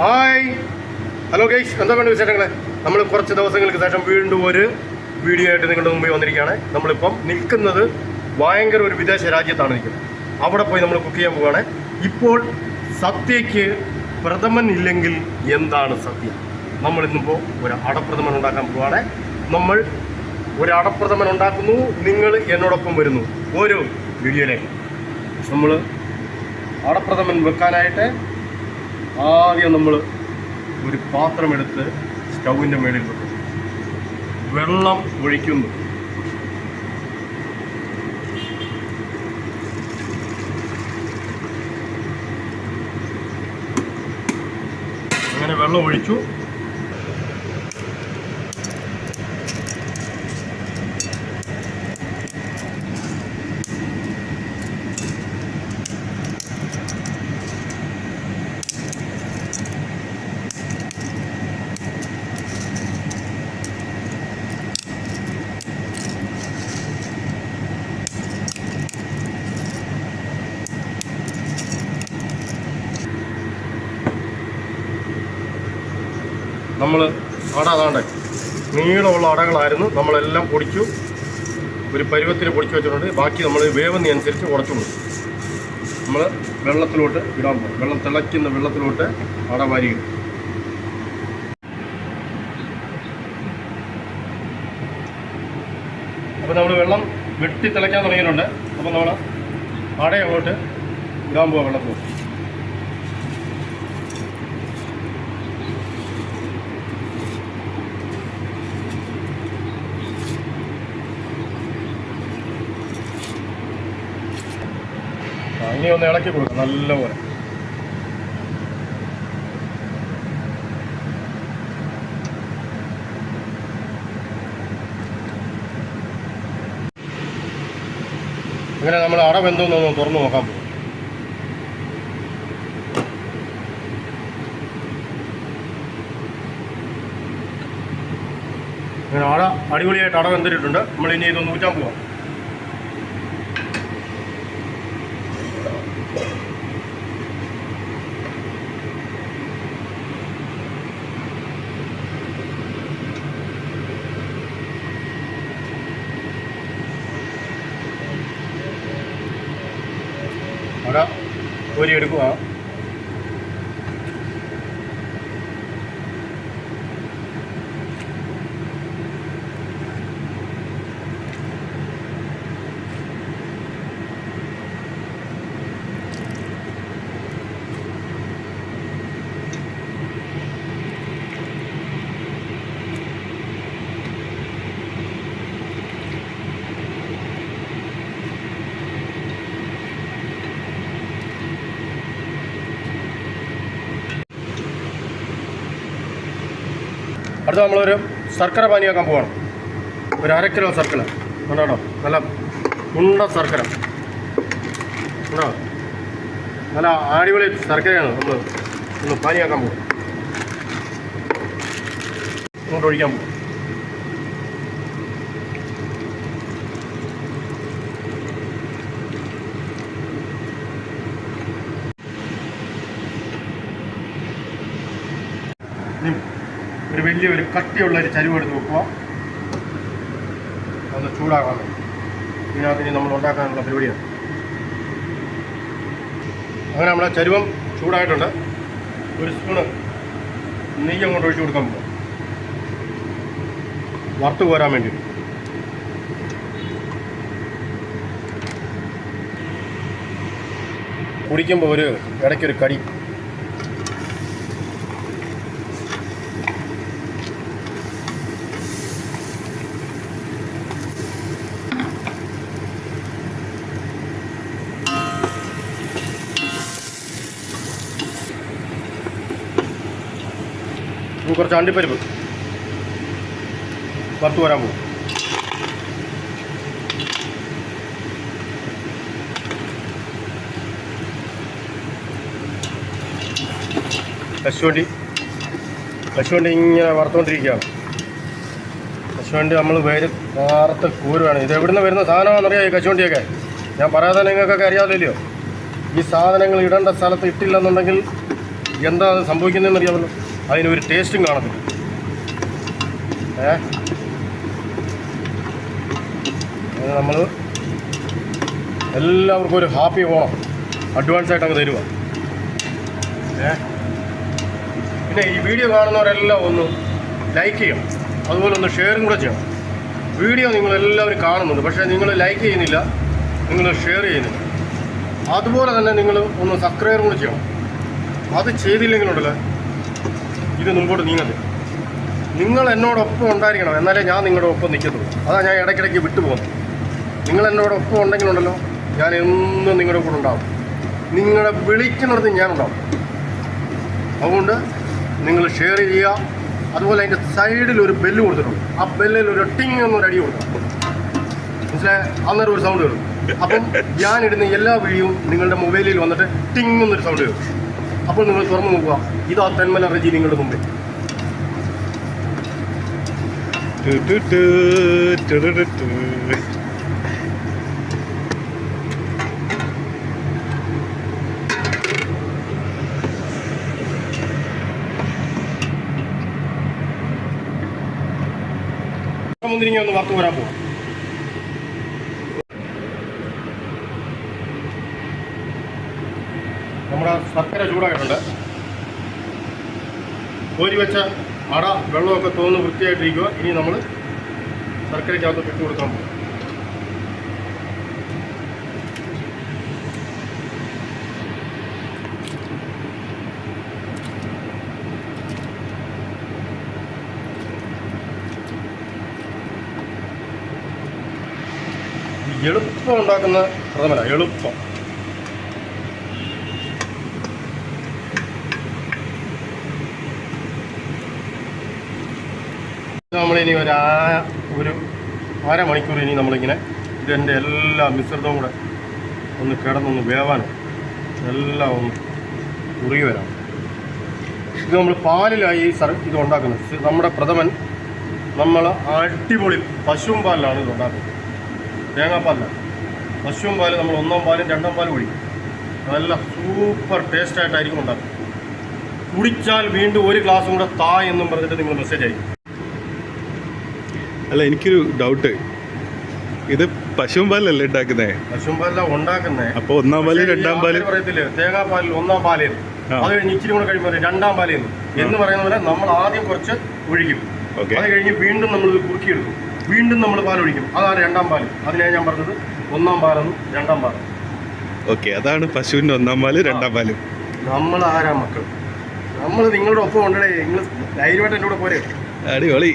Hi. Hello guys എന്താ വേണ്ട വിശേഷങ്ങളെ? നമ്മൾ കുറച്ച് ദിവസങ്ങൾക്ക് ശേഷം വീണ്ടും ഒരു വീഡിയോ ആയിട്ട് നിങ്ങളുടെ മുമ്പിൽ വന്നിരിക്കുകയാണ്. നമ്മളിപ്പം നിൽക്കുന്നത് ഭയങ്കര ഒരു വിദേശ രാജ്യത്താണ് നിൽക്കുന്നത്. അവിടെ പോയി നമ്മൾ കുക്ക് ചെയ്യാൻ പോവുകയാണ് ഇപ്പോൾ സത്യയ്ക്ക് പ്രഥമൻ ഇല്ലെങ്കിൽ എന്താണ് സത്യ? നമ്മൾ ഇന്നിപ്പോൾ ഒരു അടപ്രഥമൻ ഉണ്ടാക്കാൻ പോവുകയാണ് നമ്മൾ ഒരു അടപ്രഥമൻ ഉണ്ടാക്കുന്നു നിങ്ങൾ എന്നോടൊപ്പം വരുന്നു. ഓരോ വീഡിയോയിലേക്ക്. നമ്മൾ അടപ്രഥമൻ വെക്കാനായിട്ട് ആദ്യം നമ്മൾ ഒരു പാത്രമെടുത്ത് സ്റ്റൗവിന്റെ മേളിൽ വെക്കും. വെള്ളം ഒഴിക്കുന്നു. അങ്ങനെ വെള്ളം ഒഴിച്ചു. നമ്മൾ അട അതാണ്ട് നീളമുള്ള അടകളായിരുന്നു. നമ്മളെല്ലാം പൊടിച്ചു. ഒരു പരുവത്തിന് പൊടിച്ചു വെച്ചിട്ടുണ്ട്. ബാക്കി നമ്മൾ വേവുന്നതനുസരിച്ച് കുറച്ചു കൊടുക്കും. നമ്മൾ വെള്ളത്തിലോട്ട് ഇടാൻ പോകും. വെള്ളം തിളയ്ക്കുന്ന വെള്ളത്തിലോട്ട് അട വാരി ഇടും. അപ്പോൾ നമ്മൾ വെള്ളം വെട്ടി തിളയ്ക്കാൻ തുടങ്ങിയിട്ടുണ്ട്. അപ്പോൾ നമ്മൾ അട അങ്ങോട്ട് ഇടാൻ പോകാം വെള്ളത്തിൽ ഇനി ഒന്ന് ഇളക്കി കൊടുക്കാം നല്ലപോലെ. അങ്ങനെ നമ്മൾ അട വെന്തോന്നൊന്ന് തുറന്നു നോക്കാൻ പോകും. അങ്ങനെ അട അടിപൊളിയായിട്ട് അട നമ്മൾ ഇനി ഇതൊന്ന് ഊറ്റാൻ പോവാം അവിടെ കോരി അടുത്ത നമ്മളൊരു ശർക്കര പാനിയാക്കാൻ പോവാണ്. ഒരു അര കിലോ ശർക്കര. കണ്ടോ നല്ല ഉണ്ട ശർക്കര. ഉണ്ടോ? നല്ല അടിപൊളി ശർക്കരയാണ് നമ്മൾ ഒന്ന് പാനിയാക്കാൻ പോകും ഇങ്ങോട്ട് ഒഴിക്കാൻ പോകും ഇനി ഒരു വലിയ ഒരു കട്ടിയുള്ള ഒരു ചരിവ് എടുത്ത് വെക്കുക. ഒന്ന് ചൂടാക്കാൻ ഇതിനകത്ത് ഇനി നമ്മൾ ഉണ്ടാക്കാനുള്ള പരിപാടിയാണ്. അങ്ങനെ നമ്മളെ ചരുവം ചൂടായിട്ടുണ്ട്. ഒരു സ്പൂണ് നെയ്യ് അങ്ങോട്ട് ഒഴിച്ചു കൊടുക്കാൻ പോകും വറുത്ത് പോരാൻ വേണ്ടി. കുടിക്കുമ്പോൾ ഒരു ഇടയ്ക്കൊരു കടി. കുറച്ച് അണ്ടിപ്പരിപ്പ്. വറുത്ത് വരാൻ പോകും. കശുവണ്ടി. കശുവണ്ടി ഇങ്ങനെ വറുത്തുകൊണ്ടിരിക്കുകയാണ് കശുവണ്ടി നമ്മൾ വേര് വാർത്ത് കൂരുവാണ്. ഇത് എവിടുന്ന് വരുന്ന സാധനമാണെന്നറിയാം ഈ കശുവണ്ടിയൊക്കെ? ഞാൻ പറയാതെ നിങ്ങൾക്കൊക്കെ അറിയാമല്ലോ ഈ സാധനങ്ങൾ ഇടേണ്ട സ്ഥലത്ത് ഇട്ടില്ലെന്നുണ്ടെങ്കിൽ എന്താ സംഭവിക്കുന്നതെന്ന് അറിയാമല്ലോ അതിനൊരു ടേസ്റ്റും കാണത്തില്ല. ഏ? നമ്മൾ എല്ലാവർക്കും ഒരു ഹാപ്പി ഓണം. അഡ്വാൻസ് ആയിട്ട് അങ്ങ് തരുക ഏ? പിന്നെ ഈ വീഡിയോ കാണുന്നവരെല്ലാം ഒന്ന് ലൈക്ക് ചെയ്യണം. അതുപോലെ ഒന്ന് ഷെയറും കൂടെ ചെയ്യണം. വീഡിയോ നിങ്ങളെല്ലാവരും കാണുന്നുണ്ട്. പക്ഷേ നിങ്ങൾ ലൈക്ക് ചെയ്യുന്നില്ല. നിങ്ങൾ ഷെയർ ചെയ്യുന്നില്ല. അതുപോലെ തന്നെ നിങ്ങൾ ഒന്ന് സബ്സ്ക്രൈബ് കൂടെ ചെയ്യണം. അത് ചെയ്തില്ലെങ്കിലുണ്ടല്ലോ. ഇത് മുമ്പോട്ട് നീങ്ങത് നിങ്ങൾ എന്നോടൊപ്പം ഉണ്ടായിരിക്കണം. എന്നാലേ ഞാൻ നിങ്ങളുടെ ഒപ്പം നിൽക്കത്തുള്ളൂ. അതാ ഞാൻ ഇടയ്ക്കിടയ്ക്ക് വിട്ടുപോകുന്നത്. നിങ്ങൾ എന്നോടൊപ്പം ഉണ്ടെങ്കിലുണ്ടല്ലോ ഞാൻ എന്നും നിങ്ങളുടെ കൂടെ ഉണ്ടാവും. നിങ്ങളെ വിളിക്കുന്നിടത്ത് ഞാനുണ്ടാവും അതുകൊണ്ട് നിങ്ങൾ ഷെയർ ചെയ്യുക. അതുപോലെ അതിന്റെ സൈഡിൽ ഒരു ബെല്ല് കൊടുത്തിട്ടുണ്ട്. ആ ബെല്ലിൽ ഒരു ടിങ് എന്നൊരു അടി കൊടുക്കണം മനസ്സിലായ? അന്നേരം ഒരു സൗണ്ട് വരും അപ്പം ഞാനിടുന്ന എല്ലാ വീഡിയോയും നിങ്ങളുടെ മൊബൈലിൽ വന്നിട്ട് ടിങ് എന്നൊരു സൗണ്ട് വരും അപ്പോൾ നിങ്ങൾ തുറന്നു നോക്കുക. ഇതാ തെന്മല റജി നിങ്ങളുടെ മുമ്പിൽ. മുന്തിരിങ്ങ ഒന്ന് വാർത്ത വരാൻ പോവാം നമ്മുടെ ശർക്കര ചൂടായിട്ടുണ്ട്. കോരി വെച്ച അട വെള്ളമൊക്കെ തോന്നുന്നു വൃത്തിയായിട്ടിരിക്കുക. ഇനി നമ്മൾ ശർക്കരയ്ക്കകത്ത് ഇട്ട് കൊടുക്കാൻ പോകും. എളുപ്പം ഉണ്ടാക്കുന്ന പ്രഥമന എളുപ്പം. നമ്മളിനി ഒരു ആ ഒരു അരമണിക്കൂർ ഇനി നമ്മളിങ്ങനെ ഇതിന്റെ എല്ലാ മിശ്രിതവും കൂടെ ഒന്ന് കിടന്നൊന്ന് വേവാനും എല്ലാം ഒന്ന് ഉറുകി വരാം. ഇത് നമ്മൾ പാലിലായി സർ ഇത് ഉണ്ടാക്കുന്നത്. നമ്മുടെ പ്രഥമൻ നമ്മൾ അടിപൊളി പശുവും പാലിലാണ് ഇത് ഉണ്ടാക്കുന്നത്. തേങ്ങാപ്പാലിലാണ്. പശുവും പാൽ നമ്മൾ ഒന്നാം പാലും രണ്ടാം പാലും ഒഴിക്കും. നല്ല സൂപ്പർ ടേസ്റ്റായിട്ടായിരിക്കും ഉണ്ടാക്കുന്നത്. കുടിച്ചാൽ വീണ്ടും ഒരു ഗ്ലാസും കൂടെ താ എന്നും പറഞ്ഞിട്ട് നിങ്ങൾ മെസ്സേജ് അയക്കും. അല്ല എനിക്കൊരു ഡൗട്ട് ഇത് പശുവും പാലല്ലേ ഉണ്ടാക്കുന്നേ? പശുവും പാലല്ല ഉണ്ടാക്കുന്നത് അപ്പൊ ഒന്നാം പാൽ രണ്ടാം പാൽ പറയത്തില്ലേ തേങ്ങാപ്പാലിൽ ഒന്നാം പാലിൽ. അത് കഴിഞ്ഞ് ഇച്ചിരി കൂടെ കഴിയുമ്പോൾ രണ്ടാം പാലേന്ന് എന്ന്. പറയുന്ന പോലെ നമ്മൾ ആദ്യം കുറച്ച് ഒഴിക്കും. അത് കഴിഞ്ഞ് വീണ്ടും നമ്മൾ ഇത് കുറുക്കിയെടുക്കും. വീണ്ടും നമ്മൾ പാൽ ഒഴിക്കും. അതാണ് രണ്ടാം പാൽ അതിനാണ് ഞാൻ പറഞ്ഞത് ഒന്നാം പാലെന്നും രണ്ടാം പാലും ഓക്കെ അതാണ് പശുവിന്റെ ഒന്നാം പാൽ രണ്ടാം പാൽ. നമ്മൾ ആരാ മക്കൾ? നമ്മൾ നിങ്ങളുടെ ഒപ്പം ഉണ്ടേ നിങ്ങൾ ധൈര്യമായിട്ട് എന്റെ കൂടെ പോരെ. അടിപൊളി.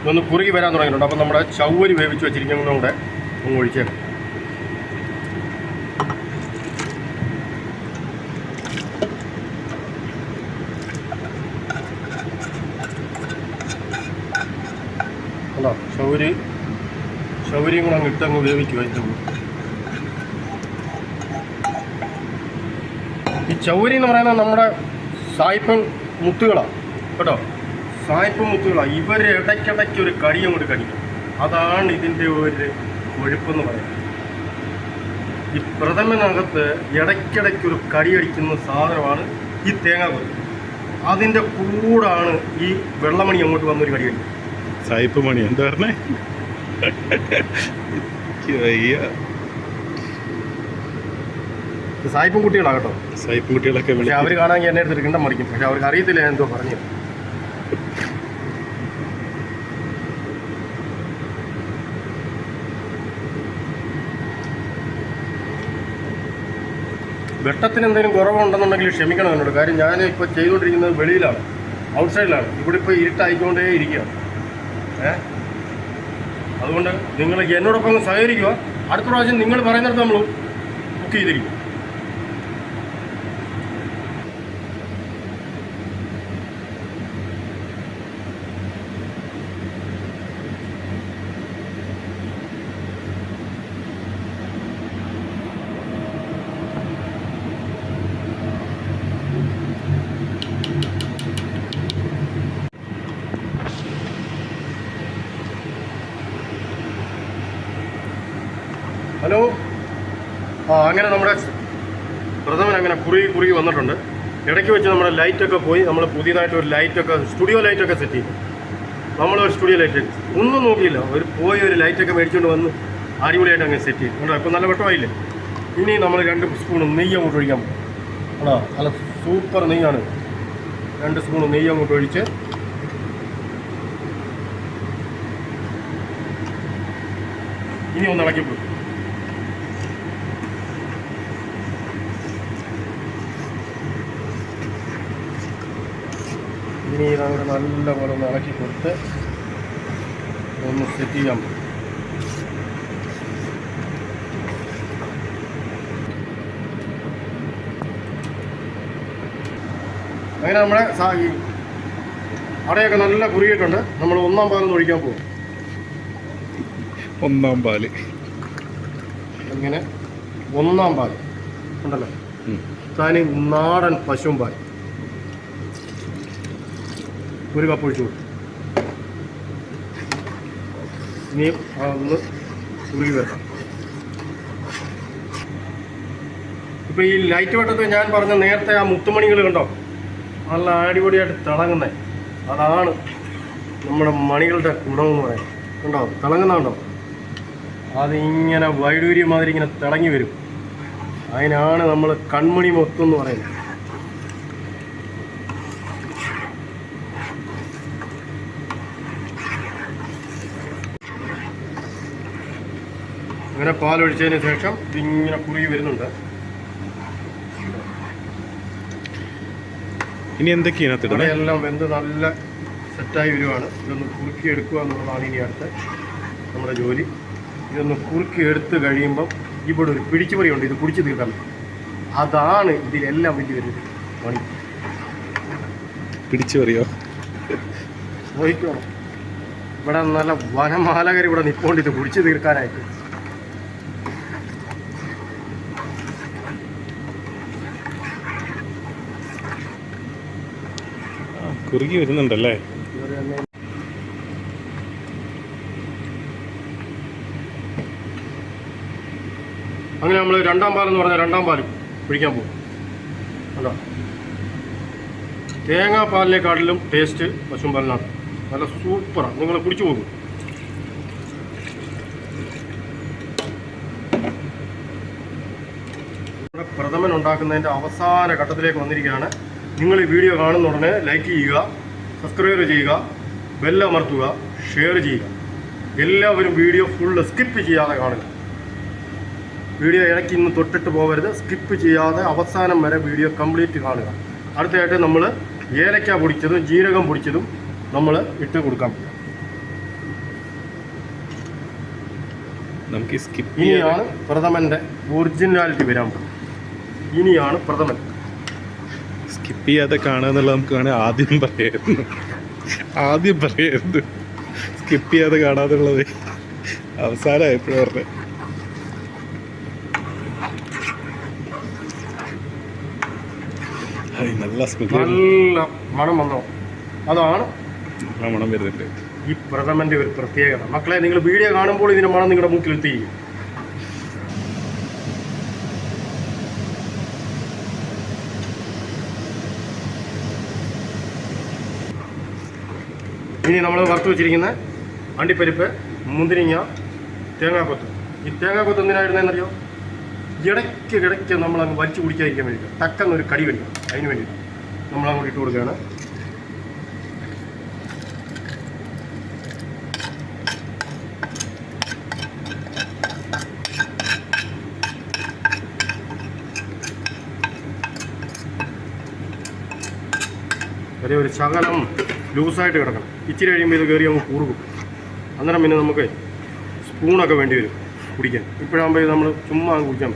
ഇതൊന്ന് കുറുകി വരാൻ തുടങ്ങിയിട്ടുണ്ട്. അപ്പം നമ്മുടെ ചവ്വരി വേവിച്ച് വെച്ചിരിക്കുന്നതും കൂടെ ഒന്ന് കണ്ടോ ചൗരി ചൗരിയും അങ്ങ് ഇട്ടങ്ങ് വേവിക്കുക ഈ ചൗരി എന്ന് പറയുന്നത് നമ്മുടെ സായിപ്പൻ മുത്തുകളാണ് കേട്ടോ? സായിപ്പൻ മുത്തുകളാണ് ഇവർ ഇടയ്ക്കിടയ്ക്ക് ഒരു കടി അങ്ങോട്ട് കടിക്കും. അതാണ് ഇതിന്റെ ഒരു കൊഴുപ്പെന്ന് പറയുന്നത്. ഈ പ്രഥമനകത്ത് ഇടയ്ക്കിടയ്ക്ക് ഒരു കടി അടിക്കുന്ന സാധനമാണ് ഈ തേങ്ങാക്കൊല അതിന്റെ കൂടാണ് ഈ വെള്ളമണി അങ്ങോട്ട് വന്നൊരു കടി അടിക്കുന്നത്. സായിപ്പ് മണി എന്താ പറഞ്ഞേ? സായിപ്പൻ കുട്ടികളാണ് കേട്ടോ. സായിപ്പും കുട്ടികളൊക്കെ പക്ഷെ അവർ കാണാമെങ്കിൽ എന്നെ അടുത്ത് കിണ്ടം മറിക്കും. പക്ഷെ അവർക്ക് അറിയത്തില്ല ഞാൻ എന്തോ പറഞ്ഞു. വെട്ടത്തിന് എന്തെങ്കിലും കുറവുണ്ടെന്നുണ്ടെങ്കിൽ ക്ഷമിക്കണം എന്നോട്. കാര്യം ഞാൻ ഇപ്പോൾ ചെയ്തുകൊണ്ടിരിക്കുന്നത് വെളിയിലാണ്. ഔട്ട്സൈഡിലാണ്. ഇവിടെ ഇപ്പോൾ ഇരുട്ടായിക്കൊണ്ടേ ഇരിക്കുകയാണ്. ഏ? അതുകൊണ്ട് നിങ്ങൾ എന്നോടൊപ്പം സഹകരിക്കുക. അടുത്ത പ്രാവശ്യം നിങ്ങൾ പറയുന്നിടത്ത് നമ്മൾ ബുക്ക് ചെയ്തിരിക്കും. അങ്ങനെ നമ്മുടെ പ്രഥമൻ അങ്ങനെ കുറുകി കുറുകി വന്നിട്ടുണ്ട്. ഇടയ്ക്ക് വെച്ച് നമ്മുടെ ലൈറ്റൊക്കെ പോയി നമ്മൾ പുതിയതായിട്ട് ഒരു ലൈറ്റൊക്കെ സ്റ്റുഡിയോ ലൈറ്റൊക്കെ സെറ്റ് ചെയ്തു. നമ്മളൊരു സ്റ്റുഡിയോ ലൈറ്റ് ഒന്നും നോക്കിയില്ല. ഒരു പോയി ഒരു ലൈറ്റൊക്കെ മേടിച്ചുകൊണ്ട് വന്ന് അടിപൊളിയായിട്ട് അങ്ങ് സെറ്റ് ചെയ്തു. കണ്ടോ? ഇപ്പോൾ നല്ല വെട്ടമായില്ലേ? ഇനി നമ്മൾ രണ്ട് സ്പൂൺ നെയ്യ് അങ്ങോട്ട് ഒഴിക്കാം ആണോ നല്ല സൂപ്പർ നെയ്യാണ്. രണ്ട് സ്പൂൺ നെയ്യ് അങ്ങോട്ട് ഒഴിച്ച് ഇനി ഒന്ന് ഇളക്കി പോകും ഇനി ഇതങ്ങോട്ട് നല്ലപോലെ ഒന്ന് ഇളക്കി കൊടുത്ത് ഒന്ന് സെറ്റ് ചെയ്യാം. അങ്ങനെ നമ്മുടെ അടയൊക്കെ നല്ല കുറുകിയിട്ടുണ്ട്. നമ്മൾ ഒന്നാം പാലൊന്ന് ഒഴിക്കാൻ പോകും ഒന്നാം പാൽ. ഇങ്ങനെ ഒന്നാം പാൽ ഉണ്ടല്ലോ. തനി നാടൻ പശുവും പാൽ ഒരു കപ്പ് ഒഴിച്ചു കൊടുക്കും ഇനി ഒന്ന് ഉരുകി വരണം ഇപ്പൊ ഈ ലൈറ്റ് വെട്ടത്തിൽ ഞാൻ പറഞ്ഞ നേരത്തെ ആ മുത്തുമണികൾ കണ്ടോ? നല്ല അടിപൊളിയായിട്ട് തിളങ്ങുന്നത് അതാണ് നമ്മുടെ മണികളുടെ ഗുണമെന്ന് പറയുന്നത്. കണ്ടോ? തിളങ്ങുന്നുണ്ടോ അതിങ്ങനെ വൈഡൂര്യം മാതിരി ഇങ്ങനെ തിളങ്ങി വരും. അതിനാണ് നമ്മൾ കൺമണി മൊത്തം എന്ന് പറയുന്നത്. അങ്ങനെ പാലൊഴിച്ചതിന് ശേഷം ഇതിങ്ങനെ കുറുകി വരുന്നുണ്ട്. ഇനി എന്തൊക്കെയാണ് ഇവിടെ എല്ലാം വെന്ത് നല്ല സെറ്റായി വരുവാണ്. ഇതൊന്ന് കുറുക്കി എടുക്കുക എന്നുള്ളതാണ് ഇനി അടുത്ത നമ്മുടെ ജോലി. ഇതൊന്ന് കുറുക്കി എടുത്ത് കഴിയുമ്പം ഇവിടെ ഒരു പിടിച്ചുപറിയുണ്ട് ഇത് കുടിച്ച് തീർക്കാൻ അതാണ് ഇതിലെല്ലാം വലിയ ഒരു പണി. പിടിച്ചു പറയോ നോക്കണം ഇവിടെ നല്ല വനമാലകർ ഇവിടെ നിൽപ്പോണ്ട് ഇത് കുടിച്ച് തീർക്കാനായിട്ട്. കുറുകി വരുന്നുണ്ടല്ലേ? അങ്ങനെ നമ്മൾ രണ്ടാം പാലെന്ന് പറഞ്ഞാൽ രണ്ടാം പാലും പിടിക്കാൻ പോകും. കണ്ടോ? തേങ്ങാപ്പാലിനെക്കാട്ടിലും ടേസ്റ്റ് പശുമ്പാലിനാണ് നല്ല സൂപ്പറാണ് നിങ്ങൾ കുടിച്ചു പോകും പ്രഥമൻ ഉണ്ടാക്കുന്നതിന്റെ അവസാന ഘട്ടത്തിലേക്ക് വന്നിരിക്കുകയാണ്. നിങ്ങൾ ഈ വീഡിയോ കാണുന്ന ഉടനെ ലൈക്ക് ചെയ്യുക സബ്സ്ക്രൈബ് ചെയ്യുക ബെല്ലമർത്തുക ഷെയർ ചെയ്യുക. എല്ലാവരും വീഡിയോ ഫുള്ള് സ്കിപ്പ് ചെയ്യാതെ കാണുക. വീഡിയോ ഇടയ്ക്ക് ഇന്ന് തൊട്ടിട്ട് പോകരുത്. സ്കിപ്പ് ചെയ്യാതെ അവസാനം വരെ വീഡിയോ കംപ്ലീറ്റ് കാണുക. അടുത്തതായിട്ട് നമ്മൾ ഏലക്ക പൊടിച്ചതും ജീരകം പൊടിച്ചതും നമ്മൾ ഇട്ട് കൊടുക്കാം നമുക്ക് സ്കിപ്പ് ഇനിയാണ് പ്രഥമന്റെ ഒറിജിനാലിറ്റി വരാൻ പറ്റും ഇനിയാണ് പ്രഥമൻ. സ്കിപ്പ് ചെയ്യാതെ കാണുക എന്നുള്ളത് നമുക്ക് വേണേൽ ആദ്യം പറയായിരുന്നു ആദ്യം പറയായിരുന്നു സ്കിപ്പ് ചെയ്യാതെ കാണാതുള്ളത് അവസാനമായപ്പോഴും പറഞ്ഞത് ഹായ്, നല്ല മണം വന്നോ? അതാണ് മണം വരുന്നുണ്ട്. ഈ പ്രഥമന്റെ ഒരു പ്രത്യേകത. മക്കളെ നിങ്ങൾ വീഡിയോ കാണുമ്പോൾ ഇതിന്റെ മണം നിങ്ങളുടെ മൂക്കിൽ എത്തിയിരിക്കും. ഇനി നമ്മൾ വറുത്ത് വെച്ചിരിക്കുന്ന അണ്ടിപ്പരിപ്പ് മുന്തിരിങ്ങ തേങ്ങാക്കൊത്ത്. ഈ തേങ്ങാക്കൊത്ത് എന്തിനായിരുന്നറിയോ ഇടയ്ക്ക് ഇടയ്ക്ക് നമ്മൾ അങ്ങ് വലിച്ചു കുടിക്കാതിരിക്കാൻ വേണ്ടിയിട്ട് ടക്കെന്നൊരു കടി കടിക്കും അതിന് വേണ്ടിയിട്ട് നമ്മൾ അങ്ങോട്ട് ഇട്ട് കൊടുക്കുകയാണ്. വരെ ഒരു ശകലം ലൂസായിട്ട് കിടക്കണം. ഇച്ചിരി കഴിയുമ്പോൾ ഇത് കയറി അങ്ങ് കൂറുകും. അന്നേരം പിന്നെ നമുക്ക് സ്പൂണൊക്കെ വേണ്ടി വരും കുടിക്കാൻ. ഇപ്പോഴാകുമ്പോൾ ഇത് നമ്മൾ ചുമ്മാ അങ്ങ് കുടിക്കാൻ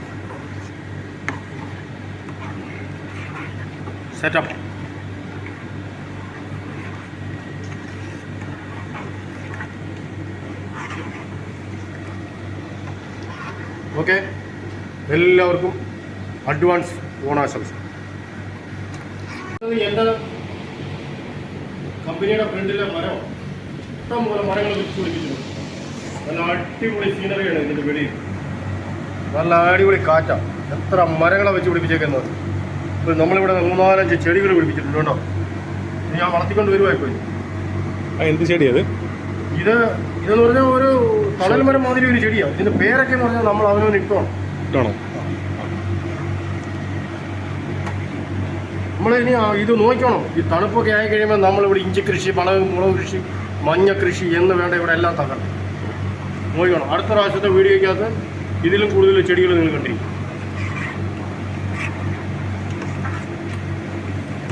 സെറ്റപ്പ് ഓക്കെ എല്ലാവർക്കും അഡ്വാൻസ് ഓണാശംസ. എന്റെ കമ്പനിയുടെ ഫ്രണ്ടിലെ മരം ഇഷ്ടംപോലെ മരങ്ങൾ വെച്ച് പിടിപ്പിച്ചിട്ടുണ്ട്. നല്ല അടിപൊളി സീനറിയാണ് ഇതിന്റെ വെളിയിൽ നല്ല അടിപൊളി കാറ്റാണ് എത്ര മരങ്ങളെ വെച്ച് പിടിപ്പിച്ചേക്കുന്നത്. ഇപ്പോൾ നമ്മളിവിടെ മൂന്നാലഞ്ച് ചെടികൾ പിടിപ്പിച്ചിട്ടുണ്ട് കേട്ടോ. ഞാൻ വളർത്തിക്കൊണ്ട് വരുവായിപ്പോയി എന്ത് ചെടിയത് ഇത്? ഇതെന്ന് പറഞ്ഞാൽ ഒരു തണൽ മരം മാതിരി ഒരു ചെടിയാണ് ഇതിന്റെ പേരൊക്കെ എന്ന് പറഞ്ഞാൽ നമ്മൾ അവനവന് ഇട്ടോ ഇട്ടാണോ. നമ്മൾ ഇനി ഇത് നോക്കണം ഈ തണുപ്പൊക്കെ ആയി കഴിയുമ്പോൾ നമ്മളിവിടെ ഇഞ്ചി കൃഷി മുളക് മുളക് കൃഷി മഞ്ഞ കൃഷി എന്ന് വേണ്ട ഇവിടെ എല്ലാം തകർന്നു. നോക്കണം അടുത്ത പ്രാവശ്യത്തെ വീഡിയോയ്ക്കകത്ത് ഇതിലും കൂടുതൽ ചെടികൾ നിങ്ങൾ കണ്ടിരിക്കും.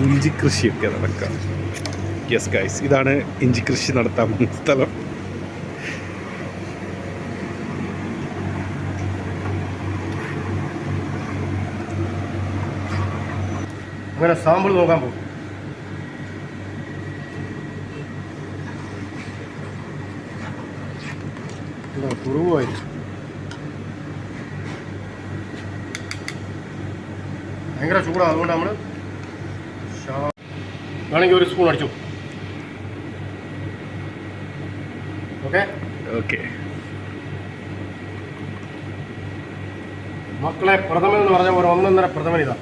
ഇഞ്ചി കൃഷിയൊക്കെ നടക്കാം. യെസ് ഗൈസ് ഇതാണ് ഇഞ്ചി കൃഷി നടത്താൻ സ്ഥലം. അങ്ങനെ സാമ്പിൾ നോക്കാൻ പോകും. കുറവായി. ഭയങ്കര ചൂടാണ് അതുകൊണ്ട് നമ്മൾ വേണമെങ്കിൽ ഒരു സ്പൂൺ അടിച്ചു? ഓക്കെ ഓക്കെ മക്കളെ പ്രഥമൻ എന്ന് പറഞ്ഞ ഒരു ഒന്നൊന്നര പ്രഥമൻ ഇതാ.